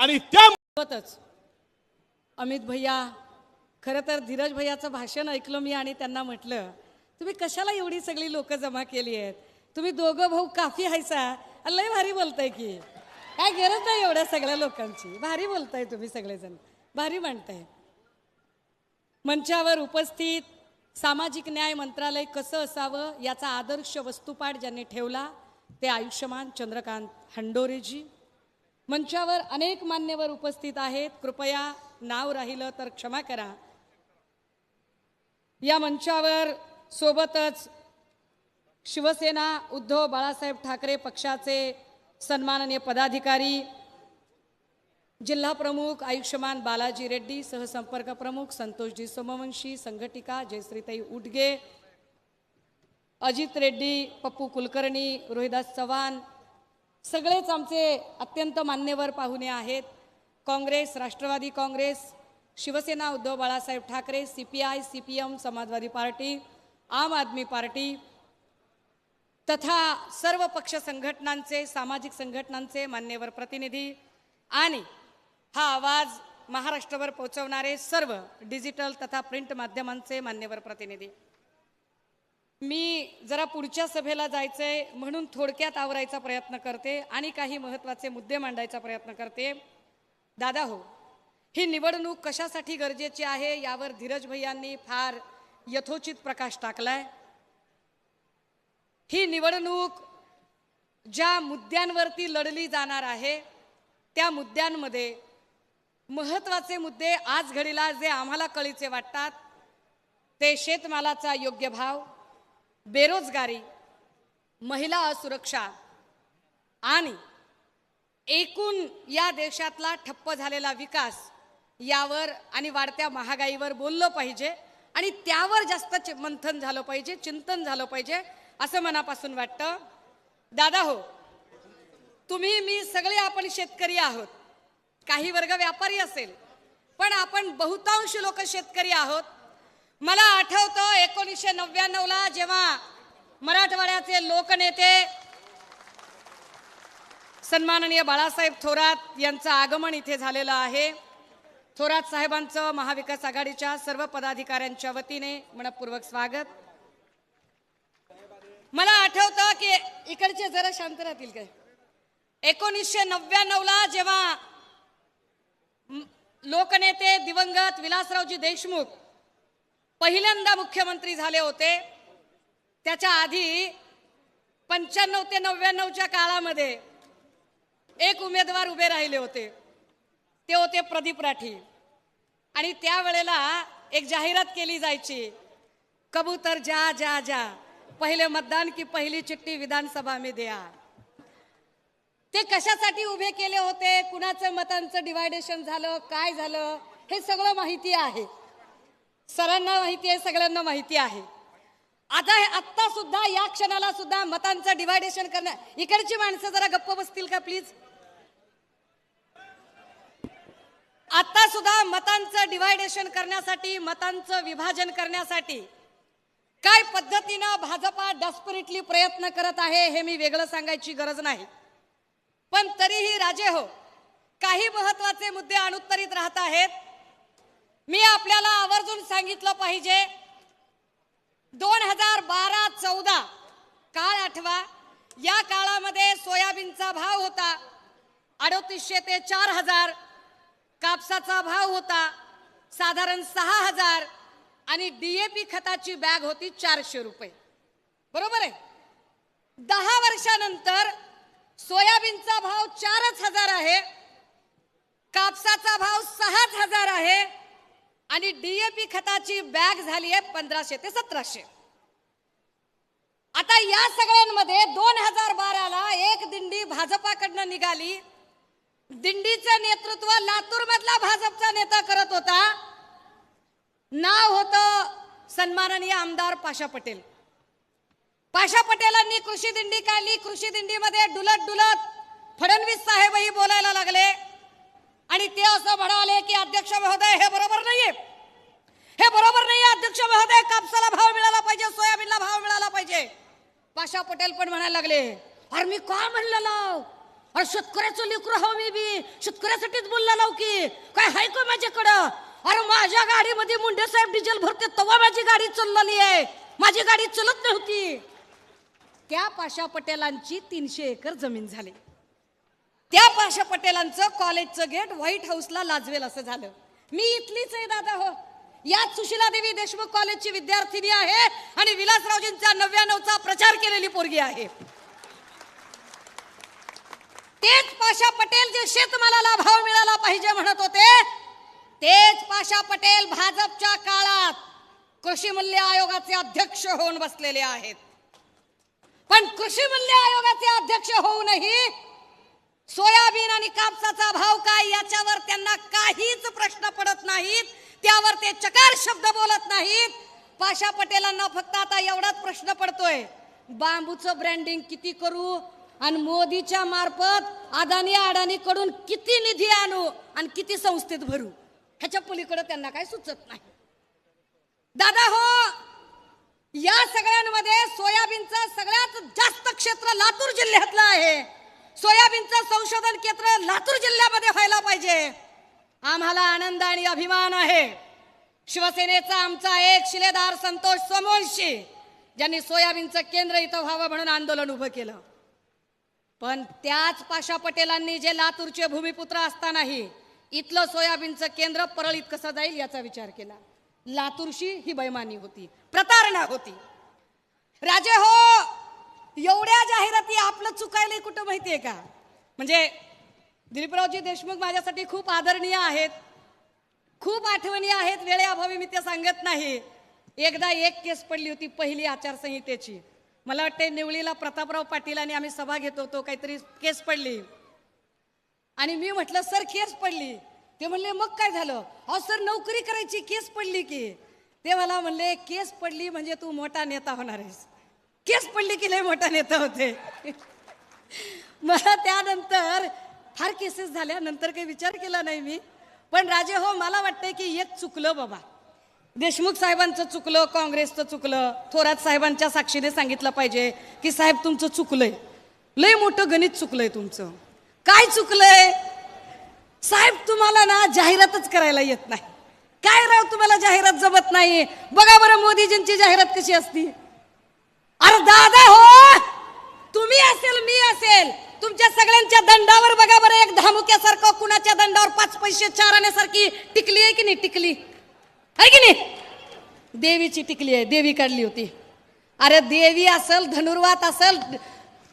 आणि त्यासोबतच अमित भैया खरं तर धीरज भैयाचं भाषण ऐकलं मी आणि त्यांना म्हटलं तुम्ही कशाला एवढी सगळी लोक जमा केली आहेत? तुम्ही दोघं भाऊ काफी हायसा. लय भारी बोलताय की. काय गरज नाही एवढ्या सगळ्या लोकांची. भारी बोलताय तुम्ही सगळेजण. भारी म्हणताय मंचावर उपस्थित सामाजिक न्याय मंत्रालय कसं असावं याचा आदर्श वस्तुपाठ ज्यांनी ठेवला ते आयुष्यमान चंद्रकांत हंडोरेजी. मंचावर अनेक मान्यवर उपस्थित आहेत. कृपया नाव राहिलं तर क्षमा करा. या मंचावर सोबतच शिवसेना उद्धव बाळासाहेब ठाकरे पक्षाचे सन्माननीय पदाधिकारी जिल्हा प्रमुख आयुष्यमान बालाजी रेड्डी सहसंपर्क प्रमुख संतोषजी सोमवंशी संघटिका जयश्रीताई उडगे अजित रेड्डी पप्पू कुलकर्णी रोहिदास चव्हाण सगळेच आमचे अत्यंत मान्यवर पाहुणे आहेत. Congress Rashtravadi Congress Shivsena Uddhav Balasaheb Thackeray C P I C P M Samajwadi party Aam Aadmi party तथा सर्व पक्ष संघटनांचे सामाजिक संघटनांचे मान्यवर प्रतिनिधी आणि हा आवाज महाराष्ट्रभर पोहोचवणारे सर्व डिजिटल तथा प्रिंट माध्यमांचे मान्यवर प्रतिनिधी. मी जरा पुढच्या सभेला जायचं आहे म्हणून थोडक्यात आवरायचा प्रयत्न करते आणि काही महत्त्वाचे मुद्दे मांडायचा प्रयत्न करते. दादा हो ही निवडणूक कशासाठी गरजेची आहे यावर धीरज भैयांनी फार यथोचित प्रकाश टाकलाय. ही निवडणूक ज्या मुद्द्यांवरती लढली जाणार आहे त्या मुद्द्यांमध्ये महत्त्वाचे मुद्दे आज घडीला जे आम्हाला कळीचे वाटतात ते शेतमालाचा योग्य भाव बेरोजगारी महिला असुरक्षा आणि एकूण या देशातला ठप्प झालेला विकास यावर आणि वाढत्या महागाईवर बोललं पाहिजे आणि त्यावर जास्त मंथन झालं पाहिजे चिंतन झालं पाहिजे असं मनापासून वाटतं. दादा हो तुम्ही मी सगळे आपण शेतकरी आहोत. काही वर्ग व्यापारी असेल पण आपण बहुतांश लोक शेतकरी आहोत. मला आठवतं एकोणीसशे नव्याण्णवला जेव्हा मराठवाड्याचे लोकनेते सन्माननीय बाळासाहेब थोरात यांचं आगमन इथे झालेलं आहे. थोरात साहेबांचं महाविकास आघाडीच्या सर्व पदाधिकाऱ्यांच्या वतीने मनपूर्वक स्वागत. मला आठवतं की इकडचे जरा शांत राहतील काय? एकोणीसशे नव्याण्णवला जेव्हा लोकनेते दिवंगत विलासरावजी देशमुख पहिल्यांदा मुख्यमंत्री झाले होते. त्याच्या आधी पंच्याण्णव ते नव्याण्णवच्या काळामध्ये एक उमेदवार उभे राहिले होते. ते होते प्रदीप राठी. आणि त्यावेळेला एक जाहिरात केली जायची कबूतर जा जा जा पहिले मतदान की पहिली चिठ्ठी विधानसभा मी द्या. ते कशासाठी उभे केले होते? कुणाचं मतांचं डिवायडेशन झालं? काय झालं? हे सगळं माहिती आहे. सरांना माहिती आहे सगळ्यांना माहिती आहे. आता हे आत्ता सुद्धा या क्षणाला सुद्धा मतांचं डिवायडेशन करणं इकडची माणसं जरा गप्प बसतील का प्लीज आता सुद्धा मतांचं डिवायडेशन करण्यासाठी मतांचं विभाजन करण्यासाठी काय पद्धतीनं भाजपा डेस्परेटली प्रयत्न करत आहे हे मी वेगळं सांगायची गरज नाही. पण तरीही राजे हो काही महत्त्वाचे मुद्दे अनुत्तरित राहत आहेत. मी आपल्याला आवर्जून सांगितलं पाहिजे. दोन हजार बारा चौदा काळ आठवा. या काळामध्ये सोयाबीनचा भाव होता. अडोतीसशे ते चार हजार कापसाचा भाव होता. साधारण सहा हजार आणि डीएपी खताची बॅग होती चारशे रुपये. बरोबर आहे? दहा वर्षानंतर सोयाबीनचा भाव चारच हजार आहे. कापसाचा भाव सहाच हजार आहे. आणि डीएपी खताची बॅग झाली आहे पंधराशे ते सतराशे. आता या सगळ्यांमध्ये दोन हजार बाराला एक दिंडी भाजपाकडनं निघाली. दिंडीचं नेतृत्व लातूर मधला भाजपचा नेता करत होता. नाव होतं सन्माननीय आमदार पाशा पटेल. पाशा पटेलांनी कृषी दिंडी काढली. कृषी दिंडीमध्ये डुलत डुलत फडणवीस साहेबही बोलायला लागले. आणि ते असं म्हणाले की अध्यक्ष महोदय हे बरोबर नाहीये. हे बरोबर नाहीये अध्यक्ष महोदय. कापसाला भाव मिळाला पाहिजे सोयाबीनला भाव मिळाला पाहिजे. पाशा पटेल पण म्हणायला लागले अरे मी का म्हणलेलो अरे शेतकऱ्याचं लेकरं हवं मी बी. शेतकऱ्यासाठीच बोललेलो की. काय हाय का माझ्याकडं? अरे माझ्या गाडीमध्ये मुंडे साहेब डिझेल भरते तेव्हा माझी गाडी चाललेली आहे. माझी गाडी चलत नव्हती. त्या पाशा पटेलांची तीनशे एकर जमीन झाली. त्या पाशा पटेलांचं कॉलेजचं गेट व्हाईट हाऊसला लाजवेल असं झालं. मी इथलीच आहे दादा हो. याच सुशिला देवी देशमुख कॉलेजची विद्यार्थिनी आहे आणि विलासरावजींचा नव्याण्णवचा प्रचार केलेली पोरगी आहे. तेच पाशा पटेल जे शेतमालाला भाव मिळाला पाहिजे म्हणत होते तेच पाशा पटेल भाजपच्या काळात कृषी मूल्य आयोगाचे अध्यक्ष होऊन बसलेले आहेत. पण कृषी मूल्य आयोगाचे अध्यक्ष होऊनही सोयाबीन आणि कापसाचा भाव काय याच्यावर त्यांना काहीच प्रश्न पडत नाहीत. त्यावर ते चकार शब्द बोलत नाहीत. पाशा पटेलांना फक्त आता एवढाच प्रश्न पडतोय. बांबूचं ब्रँडिंग किती करू? आणि मोदीच्या मार्फत अदानी अडाणी कडून किती निधी आणू? आणि किती संस्थेत भरू? ह्याच्या पलीकडे त्यांना काय सुचत नाही. दादा हो या सगळ्यांमध्ये सोयाबीनचं सगळ्यात जास्त क्षेत्र लातूर जिल्ह्यातलं आहे. सोयाबीनचं संशोधन केंद्र लातूर जिल्ह्यामध्ये व्हायला पाहिजे. आम्हाला आनंद आणि अभिमान आहे. शिवसेनेचा आमचा एक शिलेदार संतोष सोमवंशी ज्यांनी सोयाबीनचं केंद्र इथं व्हावं म्हणून आंदोलन उभं केलं. पण त्याच पाशा पटेलांनी जे लातूरचे भूमिपुत्र असतानाही इथलं सोयाबीनचं केंद्र परळीत कसं जाईल याचा विचार केला. लातूरशी ही बैमानी होती प्रतारणा होती. राजे हो! एवढ्या जाहिराती आपलं चुकायला कुठं माहितीये का? म्हणजे दिलीपरावजी देशमुख माझ्यासाठी खूप आदरणीय आहेत. खूप आठवणी आहेत वेळेअभावी मी ते सांगत नाही. एकदा एक केस पडली होती पहिली आचारसंहितेची. मला वाटते निवळीला प्रतापराव पाटील आणि आम्ही सभा घेत होतो काहीतरी केस पडली. आणि मी म्हटलं सर केस पडली. ते म्हणले मग काय झालं? अहो सर नोकरी करायची केस पडली की. ते मला म्हणले केस पडली म्हणजे तू मोठा नेता होणार आहेस. केस पडली की लय मोठा नेता होते. मला त्यानंतर फार केसेस झाल्या नंतर काही विचार केला नाही मी. पण राजे हो मला वाटतंय की एक चुकलं बाबा. देशमुख साहेबांचं चुकलं काँग्रेसचं चुकलं थोरात साहेबांच्या साक्षीने सांगितलं पाहिजे की साहेब तुमचं चुकलंय. लय मोठं गणित चुकलंय तुमचं. काय चुकलंय? साहेब तुम्हाला ना जाहिरातच करायला येत नाही. काय राव तुम्हाला जाहिरात जमत नाही बघा बरं मोदीजींची जाहिरात कशी असती. अरे दादा हो! तुम्ही असेल मी असेल. तुमच्या सगळ्यांच्या दंडावर बघा बरं एक धामुक्यासारखं कुणाच्या दंडावर पाच पैसे चार आणण्यासारखी टिकली आहे की नाही टिकली? आहे की नाही? देवीची टिकली आहे देवी काढली होती. अरे देवी असेल धनुर्वात असेल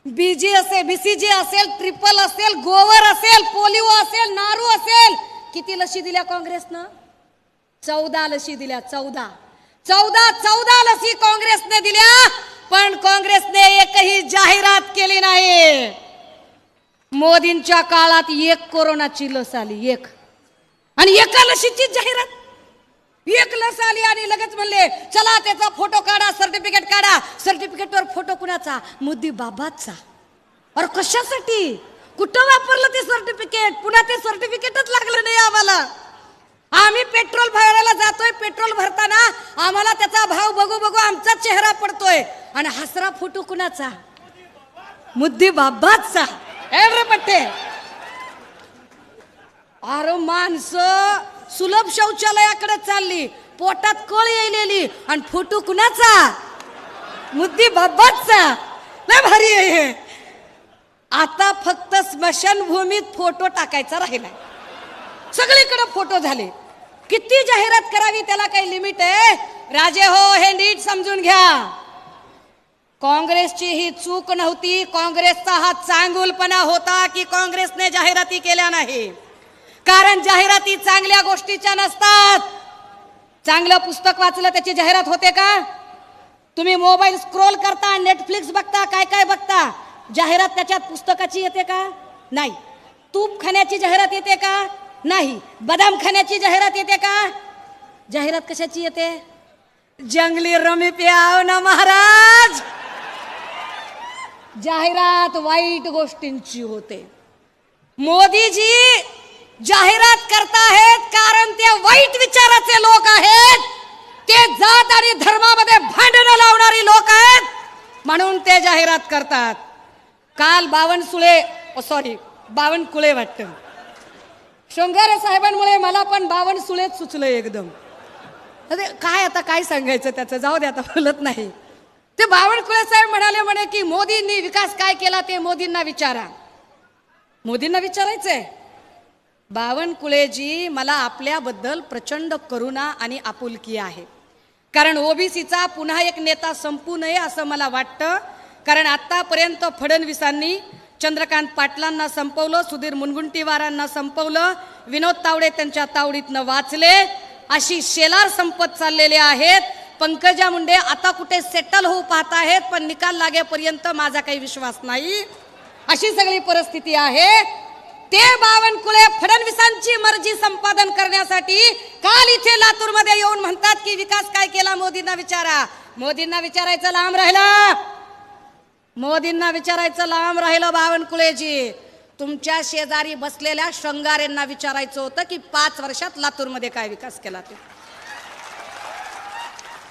बीजी असेल बीसीजी असेल ट्रिपल असेल गोवर असेल पोलिओ असेल नारू असेल. किती लशी दिल्या काँग्रेसनं? चौदा लशी दिल्या चौदा. चौदा चौदा लसी काँग्रेसने दिल्या. पण काँग्रेसने एकही जाहिरात केली नाही. मोदींच्या काळात एक कोरोनाची लस आली एक. आणि एका लशीची जाहिरात. एक लस आली आणि लगेच म्हणले चला त्याचा फोटो काढा सर्टिफिकेट काढा. सर्टिफिकेटवर फोटो कुणाचा? मोदी बाबाचा. अरे कशासाठी? कुठं वापरलं ते सर्टिफिकेट? पुन्हा ते सर्टिफिकेटच लागलं नाही आम्हाला. आम्ही पेट्रोल भरायला जातोय पेट्रोल भरताना आम्हाला त्याचा भाव बघू बघू आमचा चेहरा पडतोय. आणि हसरा फोटो कुणाचा? मुद्दी बाबाचा. एवढे पट्टे. अरे माणसं सुलभ शौचालयाकडे चालली पोटात कळ येलेली आणि फोटो कुणाचा? मुद्दी बाबाचा. नाही भारी आहे हे. आता फक्त स्मशानभूमीत फोटो टाकायचा राहिला सगळीकडे फोटो झाले. किती जाहिरात करावी त्याला काही लिमिट आहे? राजे हो हे नीट समजून घ्या. काँग्रेसची ही चूक नव्हती. काँग्रेसचा हा चांगुलपणा होता की काँग्रेसने जाहिराती केल्या नाही. कारण जाहिराती चांगल्या गोष्टीच्या नसतात. चांगलं पुस्तक वाचलं त्याची जाहिरात होते का? तुम्ही मोबाईल स्क्रोल करता नेटफ्लिक्स बघता काय काय बघता जाहिरात त्याच्यात पुस्तकाची येते का? नाही. तूप खाण्याची जाहिरात येते का? नाही. बदाम खाण्याची जाहिरात येते का? जाहिरात कशाची येते? जंगली रमी प्याव ना महाराज! जाहिरात वाईट गोष्टींची होते. मोदीजी जाहिरात करताहेत कारण ते वाईट विचाराचे लोक आहेत. ते जात आणि धर्मामध्ये भांडणं लावणारी लोक आहेत. म्हणून ते जाहिरात करतात. काल बावनसुळे सॉरी बावनकुळे वाटतं. शृंगारे साहेबांमुळे मला पण बावन सुळेच सुचलं एकदम. अरे काय आता काय सांगायचं त्याचं? जाऊ दे आता बोलत नाही. ते बावनकुळे साहेब म्हणाले म्हणे की मोदींनी विकास काय केला ते मोदींना विचारा. मोदींना विचारायचंय. बावनकुळेजी मला आपल्याबद्दल प्रचंड करुणा आणि आपुलकी आहे. कारण ओबीसीचा पुन्हा एक नेता संपू नये असं मला वाटतं. कारण आत्तापर्यंत फडणवीसांनी चंद्रकांत पाटलांना संपवलं सुधीर मुनगुंटीवारांना संपवलं विनोद तावडे त्यांच्या तावडीतनं वाचले अशी शेलार संपत चाललेले आहेत. पंकजा मुंडे आता कुठे सेटल होऊ पाहत आहेत पण निकाल लागेपर्यंत माझा काही विश्वास नाही. अशी सगळी परिस्थिती आहे. ते बावनकुळे फडणवीसांची मर्जी संपादन करण्यासाठी काल इथे लातूरमध्ये येऊन म्हणतात की विकास काय केला मोदींना विचारा. मोदींना विचारायचं लांब राहिलं. मोदींना विचारायचं लांब राहिलं बावनकुळेजी. तुमच्या शेजारी बसलेल्या शृंगारेंना विचारायचं होतं की पाच वर्षात लातूरमध्ये काय विकास केला ते?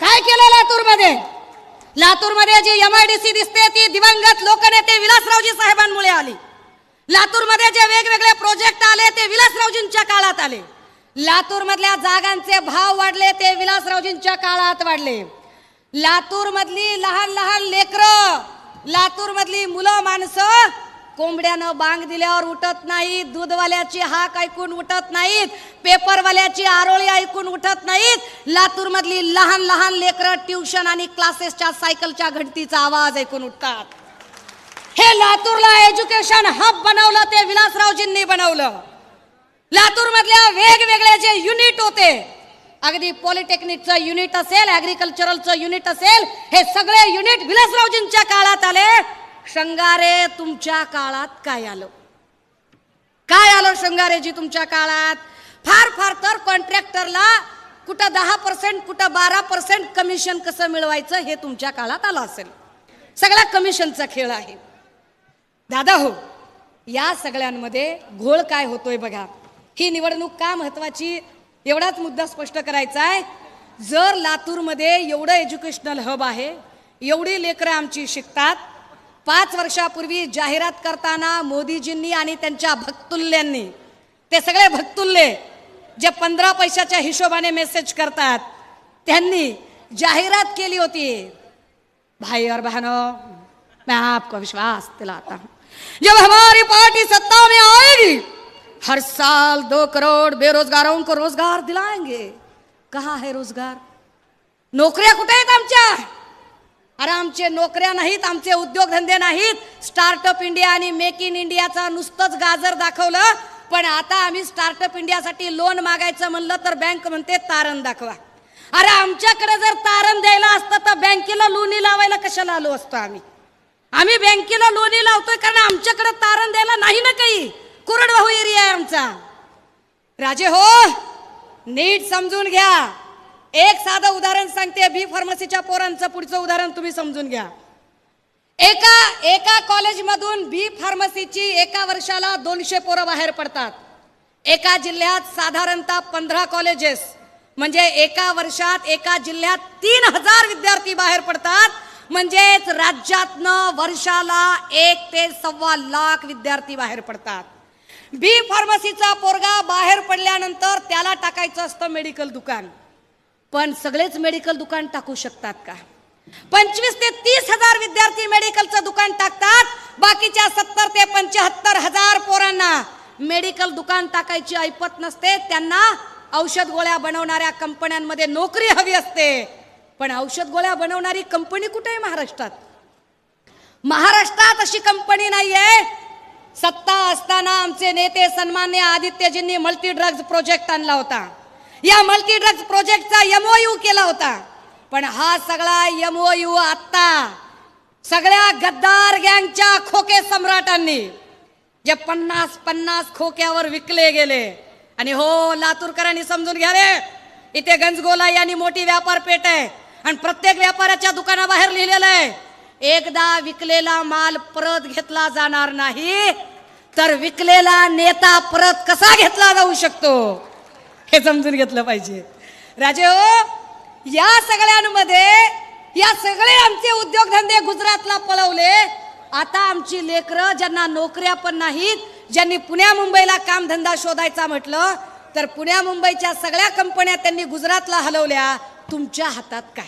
काय केलं लातूरमध्ये? लातूरमध्ये जी एमआयडीसी दिसते ती दिवंगत लोकनेते विलासरावजी साहेबांमुळे आली. लातूरमध्ये जे वेगवेगळे प्रोजेक्ट आले ते विलासरावजींच्या काळात आले. लातूरमधल्या जागांचे भाव वाढले ते विलासरावजींच्या काळात वाढले. लातूरमधली लहान लहान लेकरं लातूरमधली मुलं माणसं कोंबड्यानं बांग दिल्यावर उठत नाहीत दूधवाल्याची हाक ऐकून उठत नाहीत पेपरवाल्याची आरोळी ऐकून उठत नाहीत लातूरमधली लहान लहान लेकरं ट्युशन आणि क्लासेसच्या सायकलच्या घंटीचा आवाज ऐकून उठतात. हे लातूरला एज्युकेशन हब बनवलं ते विलासरावजींनी बनवलं. लातूरमधल्या वेगवेगळे जे युनिट होते अगदी पॉलिटेक्निकचं युनिट असेल ऍग्रिकल्चरलचं युनिट असेल हे सगळे युनिट विलासरावजींच्या काळात आले. शंगारे तुमच्या काळात काय आलं? काय आलं शंगारेजी तुमच्या काळात? फार फार तर कॉन्ट्रॅक्टरला कुठं दहा पर्सेंट कुठं बारा पर्सेंट कमिशन कसं मिळवायचं हे तुमच्या काळात आलं असेल. सगळा कमिशनचा खेळ आहे. दादा हो या सगळ्यांमध्ये घोळ काय होतोय बघा. ही निवडणूक का महत्वाची? एवढाच मुद्दा स्पष्ट करायचा आहे. जर लातूरमध्ये एवढं एज्युकेशनल हब आहे एवढी लेकरं आमची शिकतात पाच वर्षापूर्वी जाहिरात करताना मोदीजींनी आणि त्यांच्या भक्तुल्यांनी ते सगळे भक्तुल्ले जे पंधरा पैशाच्या हिशोबाने मेसेज करतात त्यांनी जाहिरात केली होती. भाई और बहनो मैं आपको विश्वास दिलाता हूं। जब हमारी पार्टी सत्ता में आएगी हर साल दो करोड़ बेरोजगारों को रोजगार दिलाएंगे। कहा है रोजगार? नोकऱ्या कुठे आहेत आमच्या अरे आमचे नोकऱ्या नाहीत आमचे उद्योगधंदे नाहीत. स्टार्टअप इंडिया आणि मेक इन इंडियाचा नुसतंच गाजर दाखवलं पण आता आम्ही स्टार्टअप इंडियासाठी लोन मागायचं म्हणलं तर बँक म्हणते तारण दाखवा. अरे आमच्याकडे जर तारण द्यायला असतं तर बँकेला लोणी लावायला कशाला आलो असतो आम्ही? आम्ही बँकेला लोणी लावतोय कारण आमच्याकडे तारण द्यायला नाही ना काही. कोरडवाहू एरिया आहे आमचा. राजे हो नीट समजून घ्या. एक साधं उदाहरण सांगते बी फार्मसीच्या पोरांचं पुढचं उदाहरण तुम्ही समजून घ्या. एका एका कॉलेजमधून बी फार्मसीची एका वर्षाला दोनशे पोरं बाहेर पडतात. एका जिल्ह्यात साधारणतः पंधरा कॉलेजेस म्हणजे एका वर्षात एका जिल्ह्यात तीन हजार विद्यार्थी बाहेर पडतात. म्हणजेच राज्यातनं वर्षाला एक ते सव्वा लाख विद्यार्थी बाहेर पडतात. बी फार्मसीचा पोरगा बाहेर पडल्यानंतर त्याला टाकायचं असतं मेडिकल दुकान. पण सगळेच मेडिकल दुकान टाकू शकतात का? पंचवीस ते तीस हजार विद्यार्थी मेडिकलचं दुकान टाकतात. बाकीच्या सत्तर ते पंच्याहत्तर हजार पोरांना मेडिकल दुकान टाकायची ऐपत नसते. त्यांना औषध गोळ्या बनवणाऱ्या कंपन्यांमध्ये नोकरी हवी असते. पण औषध गोळ्या बनवणारी कंपनी कुठे आहे महाराष्ट्रात? महाराष्ट्रात अशी कंपनी नाहीये. सत्ता असताना आमचे नेते सन्मान्य आदित्यजींनी मल्टी ड्रग्ज प्रोजेक्ट आणला होता. या मल्टी ड्रग्ज प्रोजेक्टचा एमओयू केला होता. पण हा सगळा एमओयू आत्ता सगळ्या गद्दार गँगच्या खोके सम्राटांनी जे पन्नास पन्नास खोक्यावर विकले गेले. आणि हो लातूरकरांनी समजून घ्यावे इथे गंजगोला यांनी मोठी व्यापार पेठ आहे. आणि प्रत्येक व्यापाऱ्याच्या दुकानाबाहेर लिहिलेलं आहे एकदा विकलेला माल परत घेतला जाणार नाही तर विकलेला नेता परत कसा घेतला जाऊ शकतो? हे समजून घेतलं पाहिजे. राजे हो या सगळ्यांमध्ये या सगळे आमचे उद्योगधंदे गुजरातला पळवले. आता आमची लेकरं ज्यांना नोकऱ्या पण नाहीत ज्यांनी पुण्या मुंबईला कामधंदा शोधायचा म्हटलं तर पुण्या मुंबईच्या सगळ्या कंपन्या त्यांनी गुजरातला हलवल्या. तुमच्या हातात काय?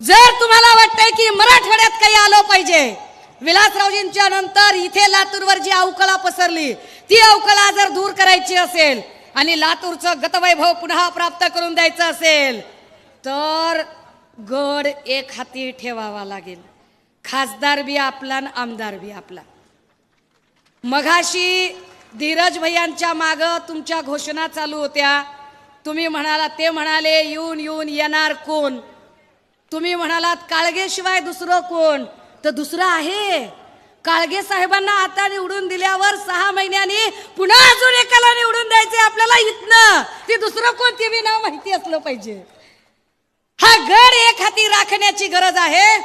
जर तुम्हाला वाटतंय की मराठवाड्यात काही आलं पाहिजे विलासरावजींच्या नंतर इथे लातूरवर जी अवकळा पसरली ती अवकळा जर दूर करायची असेल आणि लातूरचं गतवैभव पुन्हा प्राप्त करून द्यायचं असेल तर गड एक हाती ठेवावा लागेल. खासदार बी आपला आणि आमदार बी आपला. मघाशी धीरज भैयांच्या माग तुमच्या घोषणा चालू होत्या. तुम्ही म्हणाला ते म्हणाले येऊन येऊन येणार कोण? तुम्ही म्हणालात काळगेशिवाय दुसरं कोण? तर दुसरं आहे. काळगे साहेबांना आता निवडून दिल्यावर सहा महिन्यांनी पुन्हा अजून एकाला निवडून द्यायचे आपल्याला इथनं. ते दुसरं कोणते बी नाव माहिती असलं पाहिजे. हा गड एक हाती राखण्याची गरज आहे.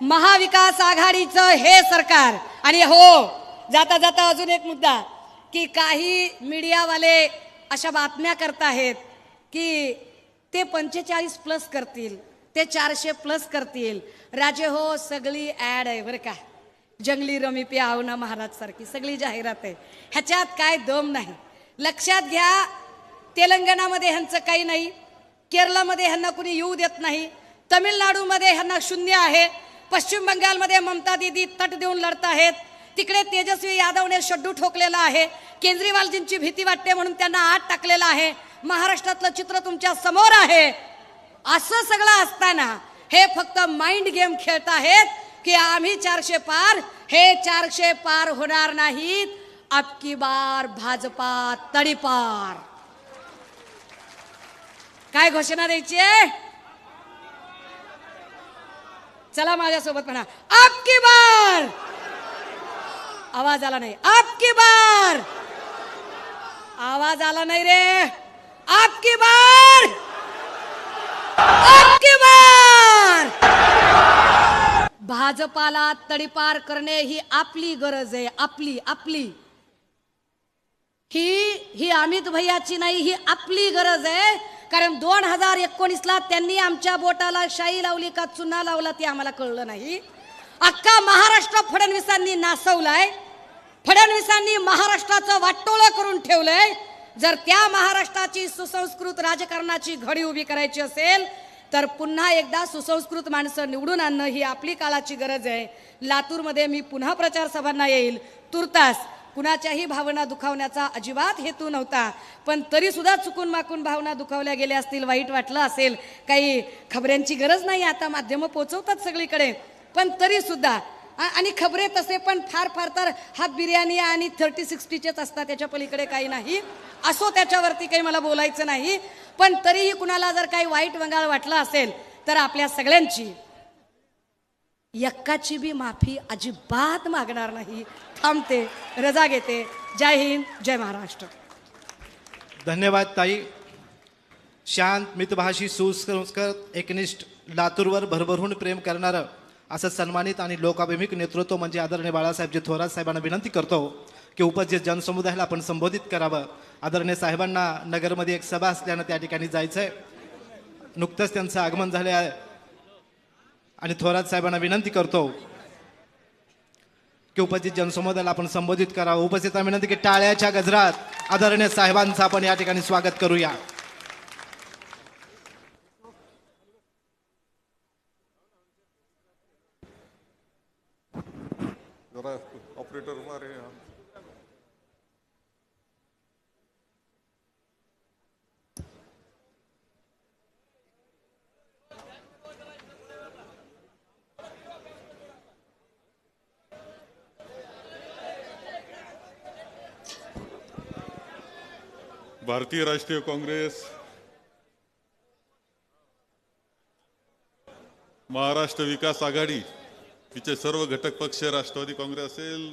महाविकास आघाडीचं हे सरकार. आणि हो जाता जाता अजून एक मुद्दा की काही मीडियावाले अशा बातम्या करत आहेत की ते पंचेचाळीस प्लस करतील. ते चारशे प्लस करतील. राजे हो सगळी ॲड आहे बरं का. जंगली रमी पे आवना महाराज सारखी सगळी जाहिरात आहे. ह्याच्यात काय दम नाही. लक्षात घ्या तेलंगणामध्ये ह्यांचं काही नाही. केरळमध्ये ह्यांना कुणी येऊ देत नाही. तमिळनाडूमध्ये ह्यांना शून्य आहे. पश्चिम बंगालमध्ये ममता दिदी तट देऊन लढत आहेत. तिकडे तेजस्वी यादवने शड्डू ठोकलेला आहे. केजरीवालजींची भीती वाटते म्हणून त्यांना आत टाकलेलं आहे. महाराष्ट्रातलं चित्र तुमच्यासमोर आहे. असं सगळं असताना हे फक्त माइंड गेम खेळत आहेत की आम्ही चारशे पार हे चारशे पार होणार नाहीत. अबकी बार भाजपा तडीपार काय घोषणा द्यायची चला माझ्यासोबत म्हणा. आपकी बार! आवाज आला नाही. आपकी बार! आवाज आला नाही रे. आपकी बार आपकी बार! भाजपाला तडीपार करणे ही आपली गरज आहे. आपली आपली. ही ही अमित भैयाची नाही ही आपली गरज आहे. कारण दोन हजार एकोणीसला त्यांनी आमच्या बोटाला शाई लावली का चुना लावला ते आम्हाला कळलं नाही. अख्खा महाराष्ट्र फडणवीसांनी नासवलाय. फडणवीसांनी महाराष्ट्राचं वाटोळं करून ठेवलंय. जर त्या महाराष्ट्राची सुसंस्कृत राजकारणाची घडी उभी करायची असेल तर पुन्हा एकदा सुसंस्कृत माणसं निवडून आणणं ही आपली काळाची गरज आहे. लातूरमध्ये मी पुन्हा प्रचार सभांना येईल. तुर्तास कुणाच्याही भावना दुखावण्याचा अजिबात हेतू नव्हता. पण तरी सुद्धा चुकून माकून भावना दुखावल्या गेल्या असतील वाईट वाटलं असेल काही खबऱ्यांची गरज नाही. आता माध्यमं पोचवतात सगळीकडे. पण तरी सुद्धा आणि खबरे तसे पण फार फार तर हा बिर्याणी आणि थर्टी सिक्स्टीचेच असतात त्याच्या पलीकडे काही नाही. असो त्याच्यावरती काही मला बोलायचं नाही पण तरीही कुणाला जर काही वाईट वंगाळ वाटलं असेल तर आपल्या सगळ्यांची यक्काची बी माफी अजिबात मागणार नाही. थांबते रजा घेते. जय हिंद जय महाराष्ट्र. धन्यवाद ताई. शांत मितभाषी सुसंस्कृत एकनिष्ठ लातूरवर भरभरून प्रेम करणारं असं सन्मानित आणि लोकाभिमुख नेतृत्व म्हणजे आदरणीय बाळासाहेबजी थोरात साहेबांना विनंती करतो की उपस्थित जनसमुदायाला आपण संबोधित करावं. आदरणीय साहेबांना नगरमध्ये एक सभा असल्यानं त्या ठिकाणी जायचं आहे नुकतंच त्यांचं आगमन झाले आहे आणि थोरात साहेबांना विनंती करतो की उपस्थित जनसमुदायाला आपण संबोधित करावं. उपस्थितांना विनंती की टाळ्याच्या गजरात आदरणीय साहेबांचं आपण या ठिकाणी स्वागत करूया. जरा ऑपरेटर मारे. भारतीय राष्ट्रीय काँग्रेस महाराष्ट्र विकास आघाडी. तिचे सर्व घटक पक्ष राष्ट्रवादी काँग्रेस असेल